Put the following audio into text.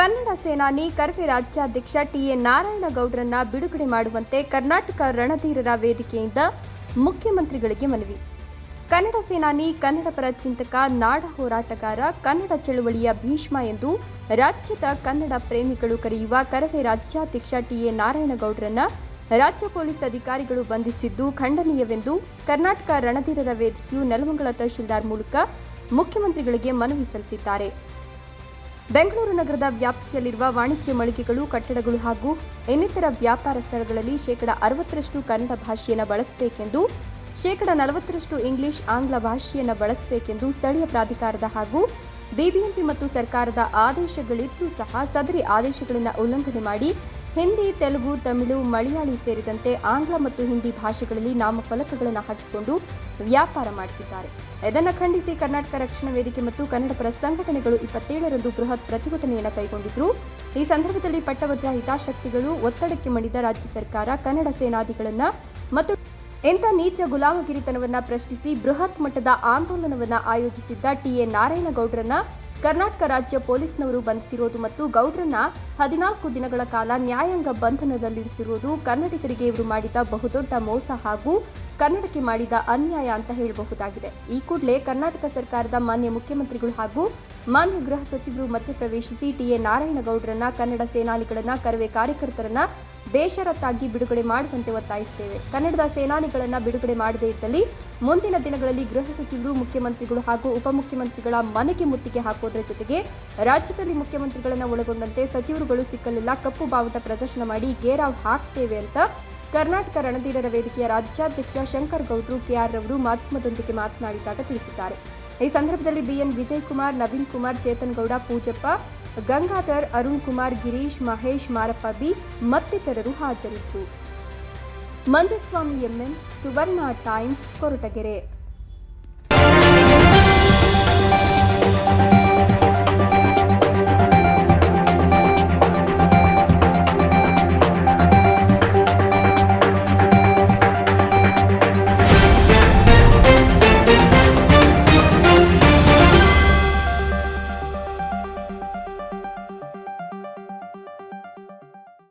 ಕನ್ನಡ ಸೇನಾನಿ ಕರ್ವೆ ರಾಜ್ಯಾಧ್ಯಕ್ಷ ಟಿಎ ನಾರಾಯಣಗೌಡರನ್ನ ಬಿಡುಗಡೆ ಮಾಡುವಂತೆ ಕರ್ನಾಟಕ ರಣಧೀರರ ವೇದಿಕೆಯಿಂದ ಮುಖ್ಯಮಂತ್ರಿಗಳಿಗೆ ಮನವಿ. ಕನ್ನಡ ಸೇನಾನಿ ಕನ್ನಡ ಪರ ಚಿಂತಕ, ನಾಡ ಹೋರಾಟಗಾರ, ಕನ್ನಡ ಚಳುವಳಿಯ ಭೀಷ್ಮ ಎಂದು ರಾಜ್ಯದ ಕನ್ನಡ ಪ್ರೇಮಿಗಳು ಕರೆಯುವ ಕರವೇ ರಾಜ್ಯಾಧ್ಯಕ್ಷ ಟಿಎ ನಾರಾಯಣಗೌಡರನ್ನ ರಾಜ್ಯ ಪೊಲೀಸ್ ಅಧಿಕಾರಿಗಳು ಬಂಧಿಸಿದ್ದು ಖಂಡನೀಯವೆಂದು ಕರ್ನಾಟಕ ರಣಧೀರರ ವೇದಿಕೆಯು ನೆಲಮಂಗಲ ತಹಶೀಲ್ದಾರ್ ಮೂಲಕ ಮುಖ್ಯಮಂತ್ರಿಗಳಿಗೆ ಮನವಿ ಸಲ್ಲಿಸಿದ್ದಾರೆ. ಬೆಂಗಳೂರು ನಗರದ ವ್ಯಾಪ್ತಿಯಲ್ಲಿರುವ ವಾಣಿಜ್ಯ ಮಳಿಗೆಗಳು, ಕಟ್ಟಡಗಳು ಹಾಗೂ ಇನ್ನಿತರ ವ್ಯಾಪಾರ ಸ್ಥಳಗಳಲ್ಲಿ ಶೇಕಡ ಅರವತ್ತರಷ್ಟು ಕನ್ನಡ ಭಾಷೆಯನ್ನು ಬಳಸಬೇಕೆಂದು, ಶೇಕಡ ನಲವತ್ತರಷ್ಟು ಇಂಗ್ಲಿಷ್, ಆಂಗ್ಲ ಭಾಷೆಯನ್ನು ಬಳಸಬೇಕೆಂದು ಸ್ಥಳೀಯ ಪ್ರಾಧಿಕಾರದ ಹಾಗೂ ಬಿಬಿಎಂಪಿ ಮತ್ತು ಸರ್ಕಾರದ ಆದೇಶಗಳಿದ್ದರೂ ಸಹ ಸದರಿ ಆದೇಶಗಳನ್ನು ಉಲ್ಲಂಘನೆ ಮಾಡಿ ಹಿಂದಿ, ತೆಲುಗು, ತಮಿಳು, ಮಲಯಾಳಿ ಸೇರಿದಂತೆ ಆಂಗ್ಲ ಮತ್ತು ಹಿಂದಿ ಭಾಷೆಗಳಲ್ಲಿ ನಾಮಫಲಕಗಳನ್ನು ಹಾಕಿಕೊಂಡು ವ್ಯಾಪಾರ ಮಾಡುತ್ತಿದ್ದಾರೆ. ಇದನ್ನು ಖಂಡಿಸಿ ಕರ್ನಾಟಕ ರಕ್ಷಣಾ ವೇದಿಕೆ ಮತ್ತು ಕನ್ನಡ ಪರ ಸಂಘಟನೆಗಳು ಇಪ್ಪತ್ತೇಳರಂದು ಬೃಹತ್ ಪ್ರತಿಭಟನೆಯನ್ನು ಕೈಗೊಂಡಿದ್ರು. ಈ ಸಂದರ್ಭದಲ್ಲಿ ಪಟ್ಟಭದ್ರ ಹಿತಾಸಕ್ತಿಗಳು ಒತ್ತಡಕ್ಕೆ ಮಣಿದ ರಾಜ್ಯ ಸರ್ಕಾರ ಕನ್ನಡ ಸೇನಾದಿಗಳನ್ನು ಮತ್ತು ಇಂಥ ನೀಚ ಗುಲಾಮಗಿರಿತನವನ್ನ ಪ್ರಶ್ನಿಸಿ ಬೃಹತ್ ಮಟ್ಟದ ಆಂದೋಲನವನ್ನ ಆಯೋಜಿಸಿದ್ದ ಟಿಎ ನಾರಾಯಣಗೌಡರನ್ನ ಕರ್ನಾಟಕ ರಾಜ್ಯ ಪೊಲೀಸ್ನವರು ಬಂಧಿಸಿರೋದು ಮತ್ತು ಗೌಡ್ರನ್ನ ಹದಿನಾಲ್ಕು ದಿನಗಳ ಕಾಲ ನ್ಯಾಯಾಂಗ ಬಂಧನದಲ್ಲಿರಿಸಿರುವುದು ಕನ್ನಡಿಗರಿಗೆ ಇವರು ಮಾಡಿದ ಬಹುದೊಡ್ಡ ಮೋಸ ಹಾಗೂ ಕನ್ನಡಕ್ಕೆ ಮಾಡಿದ ಅನ್ಯಾಯ ಅಂತ ಹೇಳಬಹುದಾಗಿದೆ. ಈ ಕೂಡಲೇ ಕರ್ನಾಟಕ ಸರ್ಕಾರದ ಮಾನ್ಯ ಮುಖ್ಯಮಂತ್ರಿಗಳು ಹಾಗೂ ಮಾನ್ಯ ಗೃಹ ಸಚಿವರು ಮಧ್ಯಪ್ರವೇಶಿಸಿ ಟಿಎ ನಾರಾಯಣಗೌಡರನ್ನ ಕನ್ನಡ ಸೇನಾನಿಗಳನ್ನ, ಕರವೇ ಕಾರ್ಯಕರ್ತರನ್ನ ಬೇಷರತ್ತಾಗಿ ಬಿಡುಗಡೆ ಮಾಡುವಂತೆ ಒತ್ತಾಯಿಸುತ್ತೇವೆ. ಕನ್ನಡದ ಸೇನಾನಿಗಳನ್ನು ಬಿಡುಗಡೆ ಮಾಡದೇ ಇದ್ದಲ್ಲಿ ಮುಂದಿನ ದಿನಗಳಲ್ಲಿ ಗೃಹ ಸಚಿವರು, ಮುಖ್ಯಮಂತ್ರಿಗಳು ಹಾಗೂ ಉಪಮುಖ್ಯಮಂತ್ರಿಗಳ ಮನೆಗೆ ಮುತ್ತಿಗೆ ಹಾಕೋದ್ರ ಜೊತೆಗೆ ರಾಜ್ಯದಲ್ಲಿ ಮುಖ್ಯಮಂತ್ರಿಗಳನ್ನು ಒಳಗೊಂಡಂತೆ ಸಚಿವರುಗಳು ಸಿಕ್ಕಲೆಲ್ಲ ಕಪ್ಪು ಬಾವುಟ ಪ್ರದರ್ಶನ ಮಾಡಿ ಗೇರಾವ್ ಹಾಕ್ತೇವೆ ಅಂತ ಕರ್ನಾಟಕ ರಣಧೀರರ ವೇದಿಕೆಯ ರಾಜ್ಯಾಧ್ಯಕ್ಷ ಶಂಕರ್ ಗೌಡ್ರು ಕೆಆರ್ ರವರು ಮಾಧ್ಯಮದೊಂದಿಗೆ ಮಾತನಾಡಿದಾಗ ತಿಳಿಸಿದ್ದಾರೆ. ಈ ಸಂದರ್ಭದಲ್ಲಿ B N Vijay Kumar, Naveen Kumar, Chetan Gowda, Poojappa Gangadhar Arun Kumar Girish Mahesh Marappa B ಮತ್ತಿತರರು ಹಾಜರಿದ್ದರು Manjaswamy M N Suvarna Times Koratagere.